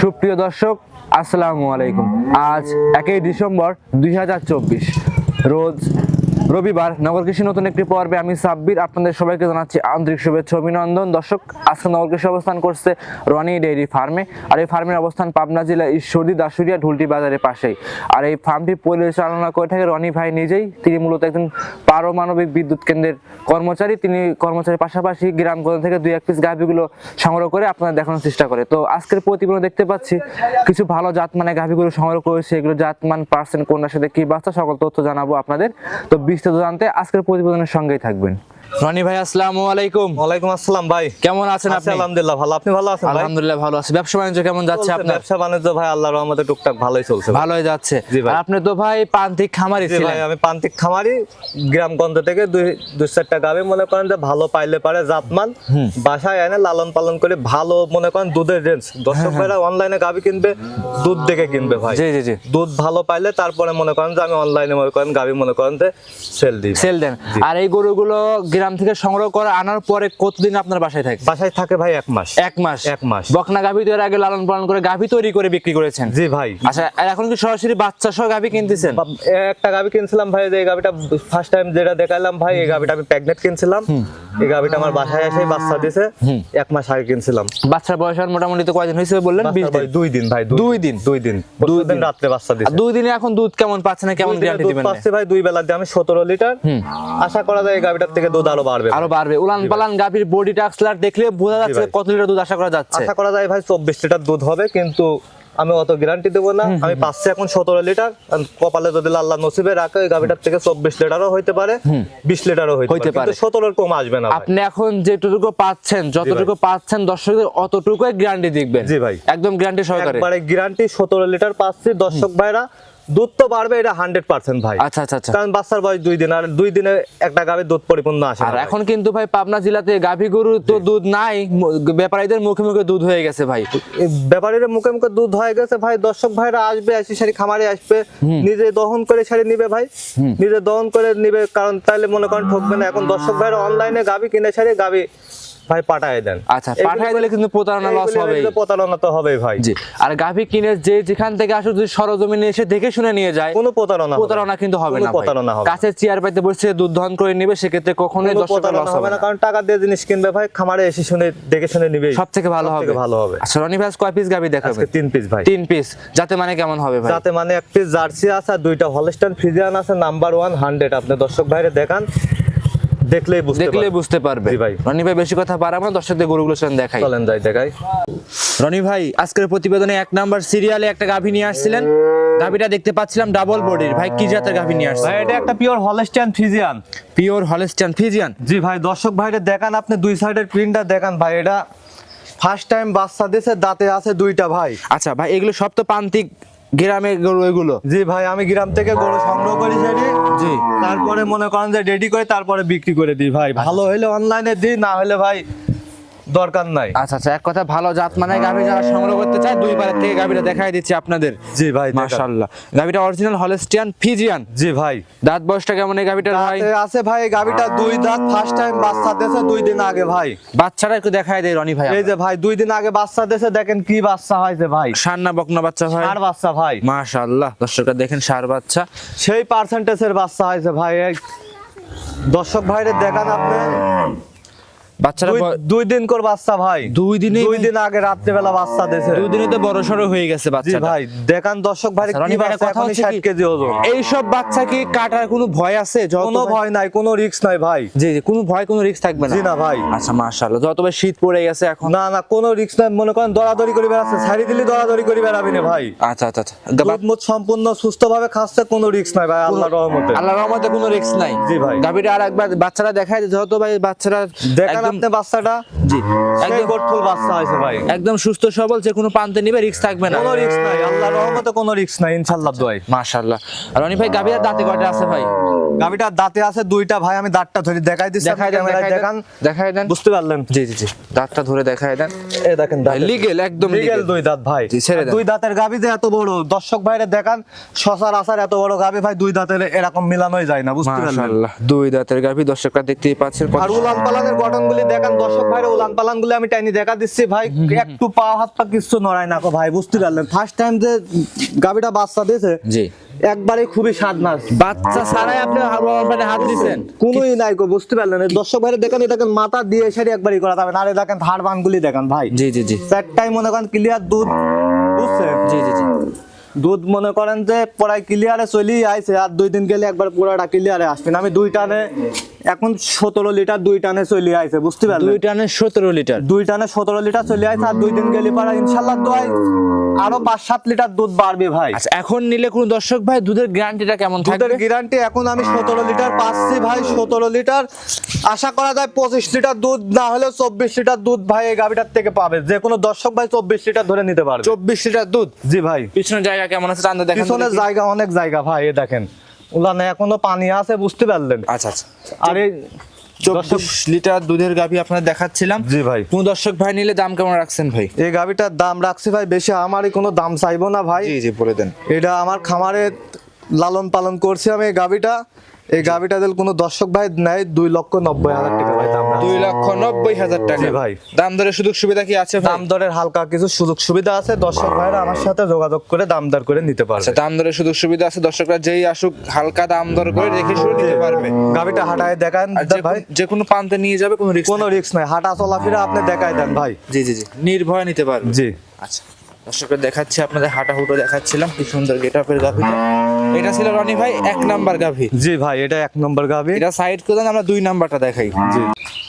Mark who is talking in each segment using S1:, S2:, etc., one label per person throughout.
S1: সুপ্রিয় দর্শক আসসালামু আলাইকুম। আজ একই ডিসেম্বর দুই হাজার চব্বিশ। রোজ রবিবার নগর কৃষি নতুন একটি পর্বে আমি সাব্বির, আপনাদের সবাইকে জানাচ্ছি আন্তরিক শুভেচ্ছা অভিনন্দন। দর্শক, আজকে নগর কৃষি অবস্থান করছে রনি ডেইরি ফার্মে, আর এই ফার্মের অবস্থান পাবনা জেলা ঈশ্বরদী দাসুরিয়া ঢুলটি বাজারের পাশেই। আর এই ফার্মটি পরিচালনা করে থাকে রনি ভাই নিজেই। তিনি মূলত একজন পারমাণবিক বিদ্যুৎ কেন্দ্রের কর্মচারী। তিনি কর্মচারীর পাশাপাশি গ্রামগঞ্জ থেকে দুই এক পিস গাভিগুলো সংগ্রহ করে আপনাদের দেখানোর চেষ্টা করে। তো আজকের প্রতিবেদন দেখতে পাচ্ছি, কিছু ভালো জাতমানের গাভিগুলো সংগ্রহ করেছে। এগুলো জাতমান পার্সেন্ট কোনটার সাথে কি বাচ্চা, সকল তথ্য জানাব আপনাদের। তো বিস্তারিত জানতে আজকের প্রতিবেদনের সঙ্গেই থাকবেন। রনি ভাই আসসালামু আলাইকুম।
S2: ওয়ালাইকুম আসসালাম ভাই।
S1: কেমন আছেন আপনি?
S2: আলহামদুলিল্লাহ ভালো। আপনি ভালো আছেন ভাই?
S1: আলহামদুলিল্লাহ ভালো আছি। ব্যবসা বাণিজ্য কেমন যাচ্ছে আপনার?
S2: ব্যবসা বাণিজ্য ভাই আল্লাহর রহমতে টুকটাক ভালোই চলছে
S1: ভালোই যাচ্ছে। আর আপনি তো ভাই প্রান্তিক খামারি ছিলেন
S2: ভাই আমি প্রান্তিক খামারি গ্রামগঞ্জ থেকে দুই দুই চারটা গাবে মনে করেন যে ভালো পাইলে পারে জাতমান বাসায় এনে লালন পালন করে ভালো মনে করেন দুধের রেঞ্জ দর্শক ভাইরা অনলাইনে গাবি কিনবে দুধ দেখে কিনবে ভাই।
S1: জি জি জি।
S2: দুধ ভালো পাইলে তারপরে মনে করেন যে আমি অনলাইনে মনে করেন গাবি মনে করেন যে সেল দিই
S1: সেল দেন। আর এই গরুগুলো গ্রাম থেকে সংগ্রহ করে আনার পরে কতদিন আপনার বাসায় থাকে?
S2: বাসায় থাকে ভাই এক মাস।
S1: এক মাস?
S2: এক মাস।
S1: বকনা গাভী তো এর আগে লালন পালন করে গাভী তৈরি করে বিক্রি করেছেন?
S2: জি ভাই।
S1: আচ্ছা আর এখন কি সরাসরি বাচ্চা সহ গাভী কিনতেছেন?
S2: একটা গাবি কিনছিলাম ভাই এই গাবিটা ফার্স্ট টাইম যেটা দেখালাম ভাই এই গাবিটা আমি প্রেগনেন্ট কিনছিলাম। এই গাবিটা আমার বাসায় এসে বাচ্চা দিছে। এক মাস আগে কিনছিলাম।
S1: বাচ্চার বয়স আর মোটামুটি তো কয়দিন হয়েছে বললেন? বিশ
S2: বাচ্চার
S1: দিন
S2: দুই দিন ভাই
S1: দুই দিন?
S2: দুই দিন? দুই দিন। রাত্রে বাচ্চা দিছে।
S1: দুই দিনে এখন দুধ কেমন পাচ্ছে না কেমন গ্যারান্টি দিবেন?
S2: পাচ্ছি ভাই দুই বেলা দিয়ে আমি সতেরো লিটার আশা করা যায় এই গাবিটার থেকে দুধ আরও বাড়বে।
S1: আরও বাড়বে। উলান পালান গাভীর বডি টাক্সলার দেখলে বোঝা যাচ্ছে কত লিটার দুধ আশা করা যাচ্ছে।
S2: আশা করা যায় ভাই চব্বিশ লিটার দুধ হবে কিন্তু আমি অত গ্যারান্টি দেবো না। আমি পাচ্ছি এখন সতেরো লিটার। কপালে যদি আল্লাহ নসিবে রাখে ওই গাবিটার থেকে চব্বিশ লিটারও হইতে পারে বিশ লিটারও
S1: হইতে পারে।
S2: পারে। সতেরোর কম আসবে না
S1: আপনি এখন যেটুকু পাচ্ছেন যতটুকু পাচ্ছেন দর্শকদের অতটুকুই গ্যারান্টি দেখবেন।
S2: জি ভাই।
S1: একদম গ্যারান্টি সহকারে।
S2: একবারে গ্যারান্টি সতেরো লিটার পাচ্ছি দর্শক ভাইরা। দুধ তো বাড়বে এটা হান্ড্রেড পার্সেন্ট ভাই।
S1: আচ্ছা আচ্ছা আচ্ছা।
S2: কারণ বাচ্চার বয়স দুই দিন আর দুই দিনে একটা গাবে দুধ পরিপূর্ণ আসে
S1: আর এখন কিন্তু ভাই পাবনা জেলাতে গাভী গরু তো দুধ নাই ব্যাপারীদের মুখে মুখে দুধ হয়ে গেছে ভাই।
S2: এই ব্যাপারীর মুখে মুখে দুধ হয়ে গেছে ভাই দর্শক ভাইরা আসবে আসি শাড়ি খামারে আসবে নিজে দহন করে শাড়ি নিবে ভাই। নিজে দহন করে নিবে কারণ তাহলে মনে করেন ঠকবে না। এখন দর্শক ভাইরা অনলাইনে গাবি কিনে শাড়ি গাবি ভাই পাঠায় দেন।
S1: আচ্ছা পাঠায় দিলে কিন্তু প্রতারণা লস হবে
S2: প্রতারণা তো হবেই ভাই।
S1: জি আর গাভী কিনে যে যেখান থেকে যদি সরজমিনে এসে দেখে শুনে নিয়ে যায়
S2: কোনো প্রতারণা
S1: প্রতারণা কিন্তু হবে না
S2: প্রতারণা হবে
S1: কাছে চেয়ার পাইতে বসে দুধ দহন করে নিবে সেক্ষেত্রে কখনোই দর্শকের লস
S2: হবে না কারণ টাকা দিয়ে জিনিস কিনবে ভাই খামারে এসে শুনে দেখে শুনে নিবে
S1: সব থেকে ভালো হবে।
S2: ভালো হবে।
S1: আচ্ছা রনি ভাই কয় পিস গাভী দেখাবে
S2: তিন পিস ভাই।
S1: তিন পিস যাতে মানে কেমন হবে ভাই?
S2: যাতে মানে এক পিস জার্সি আছে আর দুইটা হলস্টাইন ফ্রিজিয়ান আছে নাম্বার ওয়ান হান্ড্রেড আপনি দর্শক ভাইরে দেখান দেখলেই বুঝতে
S1: দেখলে
S2: পারবেন।
S1: বুঝতে পারবে।
S2: ভাই।
S1: রনি ভাই বেশি কথা পারাবো না দর্শকদের গরুগুলো দেখাই।
S2: চলেন যাই দেখাই।
S1: রনি ভাই আজকের প্রতিবেদনে এক নাম্বার সিরিয়ালে একটা গাভী নিয়ে আসছিলেন। গাভীটা দেখতে পাচ্ছিলাম ডাবল বডির ভাই কি জাতের গাভী নিয়ে আসছে
S2: ভাই এটা একটা pure Holstein Friesian
S1: pure Holstein Friesian
S2: জি ভাই দর্শক ভাইরে দেখান আপনি দুই সাইডের প্রিন্টটা দেখান ভাই এটা ফার্স্ট টাইম বাচ্চা দিছে দাঁতে আছে দুইটা ভাই।
S1: আচ্ছা ভাই এগুলো সব তো প্রান্তিক গ্রামের গরু এগুলো?
S2: জি ভাই আমি গ্রাম থেকে গরু সংগ্রহ করি সেটি।
S1: জি।
S2: তারপরে মনে করেন যে রেডি করে তারপরে বিক্রি করে দিই ভাই। ভালো হলে অনলাইনে দিই না হলে ভাই দরকার নাই।
S1: আচ্ছা আচ্ছা এক কথা ভালো জাত মানে গাভী যারা সংগ্রহ করতে চায় দুই পারের থেকে গাভীটা দেখাই দিচ্ছি আপনাদের।
S2: জি ভাই।
S1: মাশাআল্লাহ। গাভীটা অরিজিনাল হলস্টিয়ান ফিজিয়ান
S2: জি ভাই।
S1: দাঁত বয়সটা কেমন এই গাভীটার ভাই?
S2: আছে ভাই গাবিটা দুই দাঁত ফার্স্ট টাইম বাচ্চা দিয়েছে দুই দিন আগে ভাই।
S1: বাচ্চাটা একটু দেখাই দেয় রনি ভাই
S2: এই যে ভাই দুই দিন আগে বাচ্চা দিয়েছে দেখেন কি বাচ্চা হয়েছে ভাই।
S1: সান্না বকনা বাচ্চা ভাই।
S2: আর বাচ্চা ভাই।
S1: মাশাআল্লাহ দর্শকরা দেখেন সার বাচ্চা।
S2: সেই পার্সেন্টেজের বাচ্চা হয়েছে ভাই দর্শক ভাইরে দেখান আপনি।
S1: বাচ্চারা
S2: দুই- দিন কর বাচ্চা ভাই।
S1: দুই দিনে
S2: দুই দিন আগে রাত্রেবেলা বাচ্চা দিয়েছে।
S1: দুই দিনে তো বড় সড়ো হয়ে গেছে
S2: জি
S1: বাচ্চাটা।
S2: ভাই দেখান দর্শক
S1: আচ্ছা,
S2: কি বাচ্চা
S1: কথা হচ্ছে
S2: 60
S1: কি-
S2: কেজি ওজন।
S1: এইসব বাচ্চা কি কাটার কোনো ভয় আছে?
S2: কোনো ভয় নাই কোনো রিস্ক নাই ভাই।
S1: জি জি কোনো ভয় কোনো রিস্ক থাকবে না।
S2: জি না ভাই।
S1: আচ্ছা মাশাআল্লাহ যত শীত পড়ে গেছে এখন।
S2: না না কোনো রিস্ক নাই মনে করেন দরাদরি করে বেড়াচ্ছে ছাড়ি দিলি দরাদরি করে বেড়াবি না ভাই।
S1: আচ্ছা আচ্ছা আচ্ছা গা-
S2: দুধ মুধ সম্পূর্ণ সুস্থভাবে খাচ্ছে কোনো রিস্ক নাই ভাই আল্লাহর রহমতে।
S1: আল্লাহর রহমতে কোনো রিস্ক নাই।
S2: জি ভাই।
S1: গাভীটা আর একবার বাচ্চারা দেখায় যত ভাই বাচ্চারা
S2: দেখান আপনি বাচ্চাটা
S1: জি একদম
S2: বাচ্চা হয়েছে ভাই।
S1: একদম সুস্থ সবল যে কোনো পান্তে নিবে রিস্ক থাকবে না।
S2: কোনো রিস্ক নাই আল্লাহর রহমতে কোনো রিস্ক নাই ইনশাআল্লাহ দোয়াই।
S1: মাশাআল্লাহ। রনি ভাই দাঁতে কয়টা আছে ভাই?
S2: গাবিটা দাঁতে আছে দুইটা ভাই আমি দাঁতটা ধরে দেখাই দিচ্ছি
S1: দেখাই দেন
S2: দেখান।
S1: দেখাই দেন।
S2: বুঝতে পারলেন?
S1: জি জি জি। দাঁতটা ধরে দেখাই দেন।
S2: এই দেখেন দাঁত
S1: লিগেল একদম
S2: লিগেল দুই দাঁত ভাই।
S1: ছেড়ে দেন।
S2: দুই দাঁতের গাবি যে এত বড় দর্শক ভাইরে দেখান শশার আসার এত বড় গাবি ভাই দুই দাঁতের এরকম মিলানোই যায় না বুঝতে পারলেন?
S1: দুই দাঁতের গাভী দর্শকরা দেখতেই পাচ্ছেন
S2: আর উলান পালানের গঠনগুলি দেখান দর্শক ভাইরে উলান পালানগুলি আমি টাইনি দেখা দিচ্ছি ভাই। একটু পা হাত পা কিছু নড়ায় না ভাই বুঝতে পারলেন? ফার্স্ট টাইম যে গাবিটা বাচ্চা দিয়েছে
S1: জি।
S2: একবারে খুবই স্বাদ মাছ
S1: বাচ্চা ছাড়াই আপনি মানে হাত দিছেন।
S2: কোনোই নাই গো বুঝতে পারলেন? দর্শক ভাইরে দেখেন এটা মাথা দিয়ে সারি একবারই করা যাবে না। আরে দেখেন ধার বানগুলি দেখেন ভাই।
S1: জি জি জি।
S2: চারটাই মনে করেন ক্লিয়ার দুধ বুঝছেন
S1: জি জি জি।
S2: দুধ মনে করেন যে পড়ায় ক্লিয়ারে চলি আইছে আর দুই দিন গেলে একবার পুরাটা ক্লিয়ারে আসবেন আমি দুই টানে এখন সতেরো লিটার দুই টানে চলে আইছে বুঝতে পারলেন?
S1: দুই টানে সতেরো লিটার।
S2: দুই টানে সতেরো লিটার চলে আইছে আর দুই দিন গেলে পারা ইনশাল্লাহ দোয়াই। আরও পাঁচ সাত লিটার দুধ বাড়বে ভাই।
S1: আচ্ছা এখন নিলে কোন দর্শক ভাই দুধের গ্যারান্টিটা কেমন থাকবে?
S2: দুধের গ্যারান্টি এখন আমি সতেরো লিটার পাচ্ছি ভাই সতেরো লিটার। আশা করা যায় পঁচিশ লিটার দুধ না হলে চব্বিশ লিটার দুধ ভাই এই গাভিটার থেকে পাবে। যে কোনো দর্শক ভাই চব্বিশ লিটার ধরে নিতে পারবে।
S1: চব্বিশ লিটার দুধ?
S2: জি ভাই।
S1: পিছনের জায়গা কেমন আছে?
S2: পিছনের জায়গা অনেক জায়গা ভাই এ দেখেন। উলানে এখনও পানি আছে বুঝতে পারলেন।
S1: আচ্ছা আচ্ছা।
S2: আর এই
S1: চব্বিশ লিটার দুধের গাভি আপনার দেখাচ্ছিলাম।
S2: জি ভাই।
S1: কোন দর্শক ভাই নিলে দাম কেমন রাখছেন ভাই?
S2: এই গাভিটার দাম রাখছি ভাই বেশি আমারই কোনো দাম চাইব না ভাই।
S1: জি জি বলে দেন।
S2: এটা আমার খামারে লালন পালন করছি আমি এই গাভিটা। এই গাভিটা দিল কোনো দর্শক ভাই নেয় দুই লক্ষ নব্বই হাজার টাকা ভাই দাম
S1: দুই লক্ষ নব্বই হাজার টাকা।
S2: ভাই।
S1: দাম দরের সুযোগ সুবিধা কি আছে
S2: দাম দরের হালকা কিছু সুযোগ সুবিধা আছে। দর্শক ভাইরা আমার সাথে যোগাযোগ করে দাম দর করে নিতে পারবে।
S1: আচ্ছা দাম দরের সুযোগ সুবিধা আছে। দর্শকরা যেই আসুক হালকা দাম দর করে রেখে শুরু নিতে পারবে।
S2: গাভিটা হাঁটায় দেখান ভাই।
S1: যে কোনো প্রান্তে নিয়ে যাবে কোনো রিস্ক
S2: কোনো রিস্ক নাই। হাঁটা চলাফেরা আপনি দেখাই দেন ভাই।
S1: জি জি জি। নির্ভয় নিতে পারবে।
S2: জি।
S1: আচ্ছা দর্শকরা দেখাচ্ছি আপনাদের হাঁটা হুটো দেখাচ্ছিলাম। কি সুন্দর গেট আপের গাভিটা। এটা ছিল রনি ভাই এক নাম্বার গাভি।
S2: জি ভাই এটা এক নাম্বার গাভি।
S1: এটা সাইড করে আমরা দুই নাম্বারটা দেখাই।
S2: জি।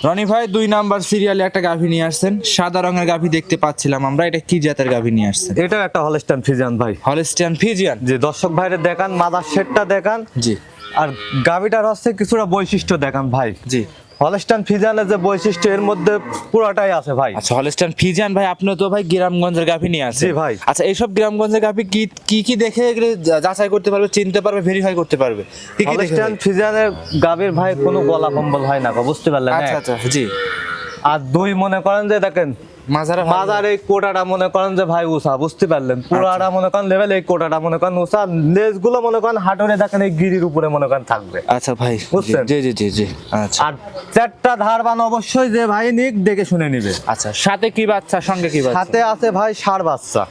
S1: রনি ভাই দুই নাম্বার সিরিয়ালে একটা গাভি নিয়ে আসছেন। সাদা রঙের গাভি দেখতে পাচ্ছিলাম আমরা এটা কি জাতের গাভি নিয়ে আসছেন?
S2: এটা একটা হলস্টান ফিজিয়ান ভাই।
S1: হলস্টান ফিজিয়ান
S2: যে দর্শক ভাইরা দেখান মাদার সেটটা দেখান।
S1: জি।
S2: আর গাভিটার হচ্ছে কিছুটা বৈশিষ্ট্য দেখান ভাই।
S1: জি।
S2: হলস্টাইন ফিজানের যে বৈশিষ্ট্য এর মধ্যে পুরোটাই আছে ভাই।
S1: আচ্ছা হলস্টান ফিজিয়ান ভাই আপনি তো ভাই গ্রামগঞ্জের গাভি নিয়ে
S2: আছে ভাই।
S1: আচ্ছা এইসব গ্রামগঞ্জের গাভি কি কি কি দেখে যাচাই করতে পারবে চিনতে পারবে ভেরিফাই করতে পারবে? কি কি হলস্টান
S2: ফিজানের গাভির ভাই কোনো গলা কম্বল হয় না গো, বুঝতে পারলেন
S1: আচ্ছা আচ্ছা জি।
S2: আর দুই মনে করেন যে দেখেন
S1: মাজারা
S2: এই কোটাটা মনে করেন যে ভাই উষা বুঝতে পারলেন? পুরাটা মনে করেন লেভেল এই কোটাটা মনে করেন উষা লেজগুলো মনে করেন হাটরে দেখেন এই গিরির উপরে মনে করেন থাকবে।
S1: আচ্ছা ভাই
S2: বুঝছেন?
S1: জি জি জি জি আচ্ছা।
S2: আর চারটা ধারবান অবশ্যই যে ভাই নিক দেখে শুনে নিবে।
S1: আচ্ছা সাথে কি বাচ্চা সঙ্গে কি বাচ্চা?
S2: সাথে আছে ভাই সার বাচ্চা।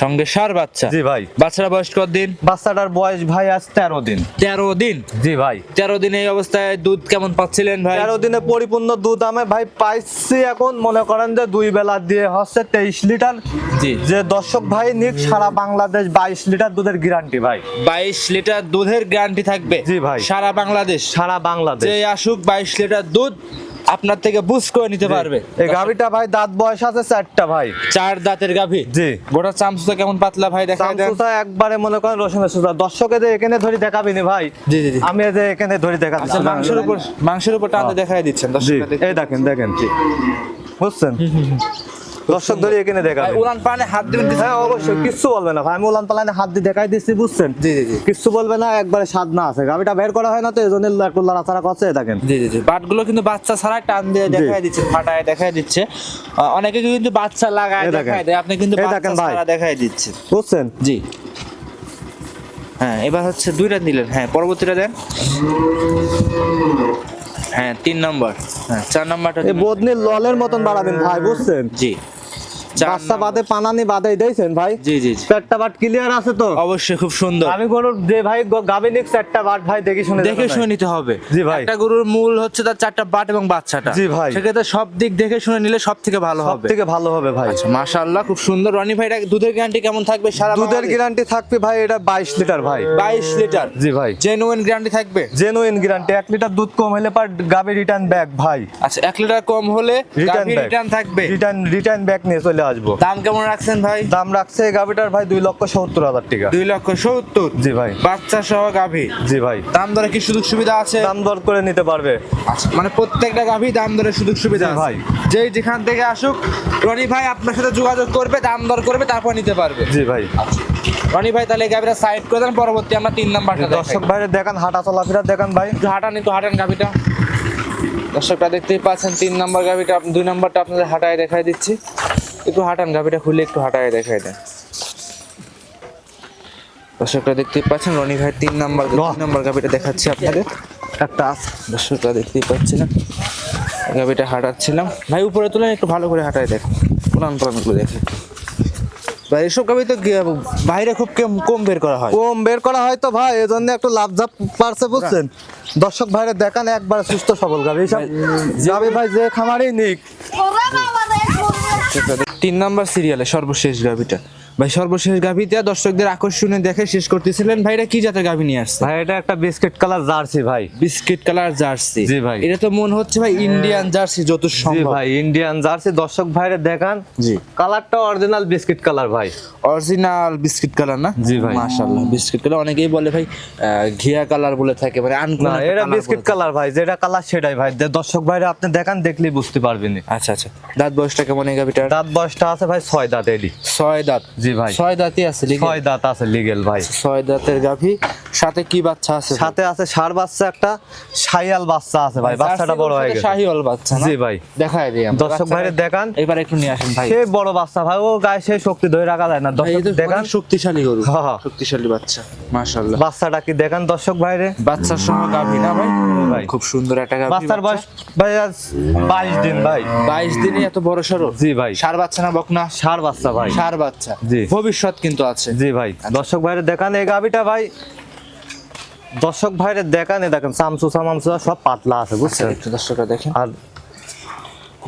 S1: সঙ্গে সার বাচ্চা।
S2: জি ভাই।
S1: বাচ্চারা বয়স কত দিন
S2: বাচ্চাটার বয়স ভাই আজ তেরো দিন।
S1: তেরো দিন?
S2: জি ভাই।
S1: তেরো দিন এই অবস্থায় দুধ কেমন পাচ্ছিলেন ভাই?
S2: তেরো দিনে পরিপূর্ণ দুধ আমি ভাই পাইছি এখন। মনে করেন যে দুই বেলা দিয়ে হচ্ছে তেইশ লিটার।
S1: জি।
S2: যে দর্শক ভাই নিক সারা বাংলাদেশ বাইশ লিটার দুধের গ্যারান্টি ভাই।
S1: বাইশ লিটার দুধের গ্যারান্টি থাকবে।
S2: জি ভাই।
S1: সারা বাংলাদেশ।
S2: সারা বাংলাদেশ।
S1: যে আসুক বাইশ লিটার দুধ আপনার থেকে বুঝ করে নিতে পারবে।
S2: এই গাভিটা ভাই দাঁত বয়স আছে চারটা ভাই।
S1: চার দাঁতের গাভী?
S2: জি।
S1: গোটা চামচুটা কেমন পাতলা ভাই দেখা দেন।
S2: চামচুটা একবারে মনে করেন রসুনের সুতা দর্শকদের যে এখানে ধরে দেখাবি নি ভাই।
S1: জি জি
S2: আমি এই যে এখানে ধরে দেখাচ্ছি।
S1: আচ্ছা মাংসের উপর মাংসের উপর টানতে দেখাই দিচ্ছেন
S2: হ্যাঁ। জি।
S1: দর্শকরা দেখতে-
S2: এই দেখেন দেখেন। জি। বুঝছেন? দর্শক ধরে এখানে
S1: ভাই,
S2: দেখাবে
S1: উড়ান পানে হাত দিবেন
S2: হ্যাঁ অবশ্যই কিচ্ছু বলবে না। ভাই আমি উলান পালানে হাত দিয়ে দেখাই দিচ্ছি বুঝছেন?
S1: জি জি
S2: কিচ্ছু বলবে না একবারে স্বাদ না আছে। গাভিটা বের করা হয় না তো এই জন্য একটু লড়াচড়া করছে দেখেন।
S1: জি জি বাটগুলো কিন্তু বাচ্চা ছাড়া টান দিয়ে দেখাই দিচ্ছে ফাটায় দেখাই দিচ্ছে। অনেকে কিন্তু বাচ্চা লাগায়। দেখাই দেয় আপনি কিন্তু বাচ্চা। ছাড়া দেখাই দিচ্ছে।
S2: বুঝছেন?
S1: জি। হ্যাঁ এবার হচ্ছে দুইটা দিলেন হ্যাঁ পরবর্তীটা দেন। হ্যাঁ তিন নম্বর। হ্যাঁ চার নম্বরটা।
S2: বদনির ললের মতন বাড়াবেন ভাই বুঝছেন?
S1: জি।
S2: বাচ্চা বাদে পানানি বাদে দিয়েছেন ভাই।
S1: জি জি
S2: চারটা বাট ক্লিয়ার আছে তো?
S1: অবশ্যই খুব সুন্দর।
S2: আমি গরুর যে ভাই গাবিনিক চারটা বাট ভাই দেখে শুনে
S1: দেখে শুনে নিতে হবে।
S2: জি ভাই।
S1: একটা গরুর মূল হচ্ছে তার চারটা বাট এবং বাচ্চাটা।
S2: জি ভাই।
S1: সেক্ষেত্রে সব দিক দেখে শুনে নিলে সব থেকে ভালো
S2: সব
S1: হবে।
S2: থেকে ভালো হবে ভাই।
S1: আচ্ছা মাশাআল্লাহ খুব সুন্দর। রনি ভাইটা দুধের গ্যারান্টি কেমন থাকবে? সারা
S2: দুধের গ্যারান্টি থাকবে ভাই এটা বাইশ লিটার ভাই।
S1: বাইশ লিটার।
S2: জি ভাই।
S1: জেনুইন গ্যারান্টি থাকবে?
S2: জেনুইন গ্যারান্টি এক লিটার দুধ কম হলে পার গাবি রিটার্ন ব্যাক ভাই।
S1: আচ্ছা এক লিটার কম হলে
S2: রিটার্ন
S1: রিটার্ন থাকবে?
S2: রিটার্ন রিটার্ন ব্যাক নিয়ে চলে আসব।
S1: দাম কেমন রাখছেন ভাই?
S2: দাম রাখছে এই গাবিটার ভাই দুই লক্ষ সত্তর হাজার টাকা।
S1: দুই লক্ষ সত্তর?
S2: জি ভাই।
S1: বাচ্চা সহ গাভী?
S2: জি ভাই।
S1: দাম দরে কি সুযোগ সুবিধা আছে?
S2: দাম দর করে নিতে পারবে।
S1: আচ্ছা মানে প্রত্যেকটা গাভী দাম দরে সুযোগ সুবিধা
S2: ভাই।
S1: যেই যেখান থেকে আসুক রনি ভাই আপনার সাথে যোগাযোগ করবে দাম দর করবে তারপর নিতে পারবে।
S2: জি ভাই।
S1: রনি ভাই তাহলে গাভিটা সাইড করে দেন পরবর্তী আমরা তিন নাম্বারটা
S2: দর্শক ভাইরে দেখান হাঁটা চলাফেরা দেখান ভাই।
S1: হাঁটান একটু হাঁটান গাভিটা। দর্শকরা দেখতেই পাচ্ছেন তিন নম্বর গাভিটা আপ- দুই নম্বরটা আপনাদের হাঁটায় দেখাই দিচ্ছি। একটু হাঁটান গাভিটা খুলে একটু হাঁটায় দেখাই দেন। দর্শকরা দেখতেই পাচ্ছেন রনি ভাই তিন নাম্বার। তিন নাম্বার গাভিটা দেখাচ্ছি আপনাদের।
S2: একটা।
S1: দর্শকরা দেখতেই পাচ্ছি না গাভিটা হাঁটাচ্ছিলাম। ভাই উপরে তুলেন একটু ভালো করে হাঁটায় দেখো পুরান পুরানগুলো দেখে ভাই এসব গাভি তো বাইরে খুব কম কম বের করা হয়।
S2: কম বের করা হয় তো ভাই এই জন্য একটু লাভ ঝাপ পারছে বুঝছেন। দর্শক ভাইরে দেখান একবার সুস্থ সবল গাবি সব যাবে ভাই যে খামারই নিক।
S1: তিন নাম্বার সিরিয়ালে সর্বশেষ গাভিটা ভাই সর্বশেষ গাভিতে দর্শকদের আকর্ষণে দেখে শেষ করতেছিলেন। ভাইরা কি জাতের গাভি নিয়ে আসছে?
S2: ভাই এটা একটা বিস্কিট কালার জার্সি ভাই।
S1: Biscuit colour jersey.
S2: জি ভাই।
S1: এটা তো মনে হচ্ছে ভাই ইন্ডিয়ান জার্সি যত
S2: জি
S1: সম্ভব।
S2: ভাই ইন্ডিয়ান জার্সি। দর্শক ভাইরে দেখান
S1: জি।
S2: কালারটা অরিজিনাল বিস্কিট কালার ভাই।
S1: অরিজিনাল বিস্কিট কালার না?
S2: জি ভাই।
S1: মাশাআল্লাহ বিস্কিট কালার। অনেকেই বলে ভাই ঘিয়া কালার বলে থাকে মানে আনকোন
S2: এটা বিস্কিট কালার ভাই যেটা কালার সেটাই ভাই। দর্শক ভাইরে আপনি দেখান দেখলেই বুঝতে পারবেন
S1: আচ্ছা আচ্ছা। দাঁত বয়সটা কেমন এই গাভিটার?
S2: দাঁত বয়সটা আছে ভাই ছয় দাঁত এডি
S1: ছয় দাঁত।
S2: জি ভাই।
S1: ছয় দাঁতই আছে
S2: ছয় দাঁত আছে লিগেল ভাই।
S1: ছয় দাঁতের গাভি। সাথে কি বাচ্চা আছে?
S2: সাথে আছে ষাড় বাচ্চা একটা সাইয়াল বাচ্চা আছে ভাই বাচ্চাটা বড় হয়ে গেছে।
S1: শাহিওয়াল বাচ্চা
S2: জি ভাই।
S1: দেখায় দিই।
S2: দর্শক ভাইরে দেখান।
S1: এবার একটু নিয়ে আসেন ভাই।
S2: সে বড় বাচ্চা ভাই ও গায়ে সে শক্তি ধরে রাখা যায় না। দর্শক দেখান।
S1: শক্তিশালী গরু।
S2: হ্যাঁ, হ্যাঁ।
S1: শক্তিশালী বাচ্চা মাশাআল্লাহ।
S2: বাচ্চাটা কি দেখান দর্শক ভাইরে?
S1: বাচ্চার সহ গাভী না ভাই?
S2: ভাই।
S1: খুব সুন্দর একটা গাভী
S2: বাচ্চার বয়স ভাই আজ বাইশ দিন ভাই।
S1: বাইশ দিনে এত বড় সড়ো
S2: জি ভাই।
S1: সার বাচ্চা না বকনা?
S2: ষাড় বাচ্চা ভাই।
S1: সার বাচ্চা। ভবিষ্যৎ কিন্তু আছে।
S2: জি ভাই দর্শক ভাইরে দেখান এই গাবিটা ভাই দর্শক ভাইরে দেখান দেখেন সামসু মামচুসা সব পাতলা আছে বুঝছেন?
S1: একটু দর্শকরা দেখেন।
S2: আর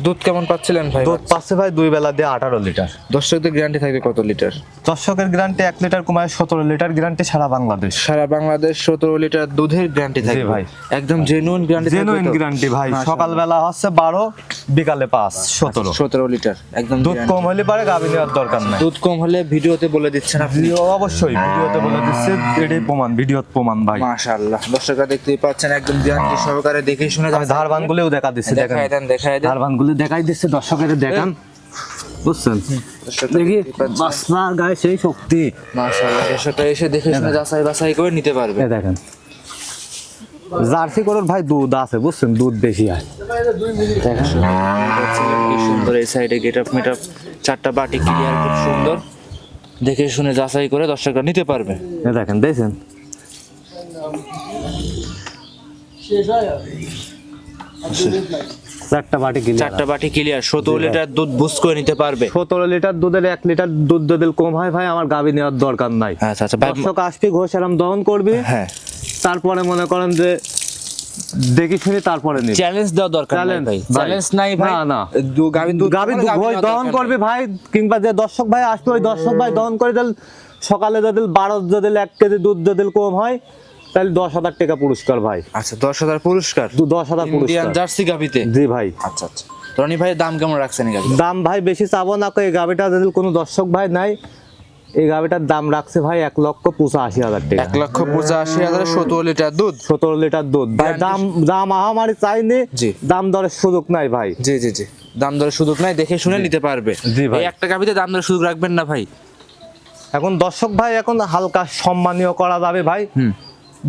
S1: দুধ কেমন পাচ্ছিলেন ভাই?
S2: দুধ পাচ্ছে ভাই দুই বেলা দিয়ে আঠারো লিটার।
S1: দর্শকদের গ্যারান্টি থাকবে কত লিটার?
S2: দর্শকের গ্যারান্টি এক লিটার কমায় সতেরো লিটার গ্যারান্টি সারা বাংলাদেশ।
S1: সারা বাংলাদেশ সতেরো লিটার দুধের গ্যারান্টি থাকবে।
S2: ভাই।
S1: একদম জেনুইন গ্যারান্টি
S2: জেনুইন গ্যারান্টি ভাই। সকালবেলা হচ্ছে বারো বিকালে পাঁচ সতেরো।
S1: সতেরো লিটার একদম
S2: দুধ কম হলে পারে গাভী নেওয়ার দরকার নাই।
S1: দুধ কম হলে ভিডিওতে বলে দিচ্ছেন আপনি।
S2: ভিডিও অবশ্যই ভিডিওতে বলে দিচ্ছে এটাই প্রমাণ ভিডিওত প্রমাণ ভাই।
S1: মাশাআল্লাহ। দর্শকরা দেখতেই পাচ্ছেন একদম গ্যারান্টি সহকারে দেখে শুনে
S2: আমি ধারবান গুলিও দেখা দিচ্ছি দেখেন।
S1: দেখায় দেন দেখায় দেন।
S2: ধারবান গুলি দেখাই দিচ্ছে দর্শকের দেখান। বুঝছেন? দেখি বাসনার গায়ে সেই শক্তি।
S1: মাশাআল্লাহ দর্শকরা এসে দেখে শুনে যাচাই বাছাই করে নিতে পারবে।
S2: দেখেন। জার্সি গরুর ভাই দুধ আছে বুঝছেন? দুধ বেশি হয়। দেখেন।
S1: কি সুন্দর এই সাইডে গেট আপ মেট আপ চারটা বাটি ক্লিয়ার খুব সুন্দর। দেখে শুনে যাচাই করে দর্শকরা নিতে পারবে।
S2: দেখেন দেখছেন চারটা বাটি কিনে
S1: চারটা বাটি ক্লিয়ার সতেরো লিটার দুধ করে নিতে পারবে।
S2: সতেরো লিটার দুধের লিটার দুধ যদি কম হয় ভাই আমার নেওয়ার দরকার নাই।
S1: আচ্ছা আচ্ছা
S2: দর্শক আসবি দহন করবি।
S1: হ্যাঁ।
S2: তারপরে মনে করেন যে দেখি শুনি তারপরে
S1: চ্যালেঞ্জ দেওয়া দরকার ভাই। চ্যালেঞ্জ নাই ভাই।
S2: না, না।
S1: দুধ
S2: গাভী দহন করবি ভাই কিংবা যে দর্শক ভাই আসবে ওই দর্শক ভাই দহন করে দিল। সকালে যদি বারো যদি এক কেজি দুধ যদি কম হয় তাহলে দশ হাজার টাকা পুরস্কার ভাই।
S1: আচ্ছা দশ হাজার পুরস্কার?
S2: দশ হাজার পুরস্কার।
S1: জার্সি গাভিতে?
S2: জি ভাই।
S1: আচ্ছা আচ্ছা। রনি ভাই দাম কেমন রাখছেন
S2: দাম ভাই বেশি চাবো না এই গাভিটা যদি কোনো দর্শক ভাই নাই এই গাভিটার দাম রাখছে ভাই এক লক্ষ পঁচাশি হাজার টাকা।
S1: এক লক্ষ পঁচাশি হাজার সতেরো লিটার দুধ?
S2: সতেরো লিটার দুধ। ভাই দাম দাম আহামারি চাইনি। দাম দরের সুযোগ নাই ভাই।
S1: জি জি জি। দাম দরের সুযোগ নাই দেখে শুনে নিতে পারবে।
S2: জি ভাই।
S1: এই একটা গাভিতে দাম দরের সুযোগ রাখবেন না ভাই?
S2: এখন দর্শক ভাই এখন হালকা সম্মানীয় করা যাবে ভাই।
S1: হুম।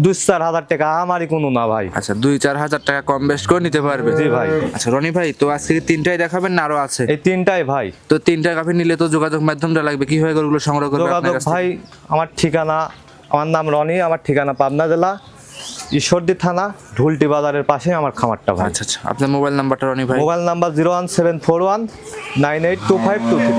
S2: দুই চার হাজার টাকা আমারই কোনো না ভাই।
S1: আচ্ছা দুই চার হাজার টাকা কম বেশ করে নিতে পারবে।
S2: জি ভাই।
S1: আচ্ছা রনি ভাই তো আজকে তিনটাই দেখাবেন না আরও আছে?
S2: এই তিনটাই ভাই।
S1: তো তিনটা গাভি নিলে তো যোগাযোগ মাধ্যমটা লাগবে। কীভাবে গরুগুলো সংগ্রহ করবে আপনার
S2: যোগাযোগ ভাই আমার ঠিকানা আমার নাম রনি আমার ঠিকানা পাবনা জেলা। ঈশ্বরদী থানা ঢুলটি বাজারের পাশে আমার খামারটা ভাই।
S1: আচ্ছা আচ্ছা। আপনার মোবাইল নাম্বারটা রনি ভাই?
S2: Mobile number zero one seven four one nine eight two five two three.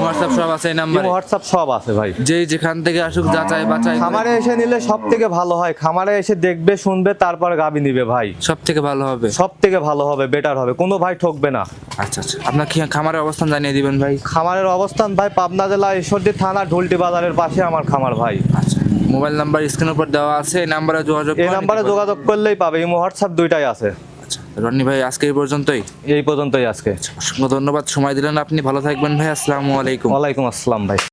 S1: WhatsApp সব আছে এই নাম্বারে?
S2: হোয়াটসঅ্যাপ সব আছে ভাই।
S1: যেই যেখান থেকে আসুক যাচাই বাছাই
S2: খামারে এসে নিলে সব থেকে ভালো হয়। খামারে এসে দেখবে শুনবে তারপর গাবি নিবে ভাই।
S1: সব থেকে ভালো হবে?
S2: সব থেকে ভালো হবে বেটার হবে। কোনো ভাই ঠকবে না।
S1: আচ্ছা আচ্ছা। আপনার কি খামারের অবস্থান জানিয়ে দিবেন ভাই।
S2: খামারের অবস্থান ভাই পাবনা জেলা ঈশ্বরদী থানা ঢুলটি বাজারের পাশে আমার খামার ভাই।
S1: আচ্ছা। মোবাইল নাম্বার স্ক্রিনের উপর দেওয়া আছে এই নাম্বারে যোগাযোগ
S2: এই নাম্বারে যোগাযোগ করলেই পাবে। ইমো হোয়াটসঅ্যাপ দুইটাই আছে।
S1: আচ্ছা রনি ভাই আজকে এই পর্যন্তই?
S2: এই পর্যন্তই আজকে।
S1: অসংখ্য ধন্যবাদ। সময় দিলেন আপনি। ভালো থাকবেন ভাই। আসসালামু আলাইকুম।
S2: ওয়ালাইকুম আসসালাম ভাই।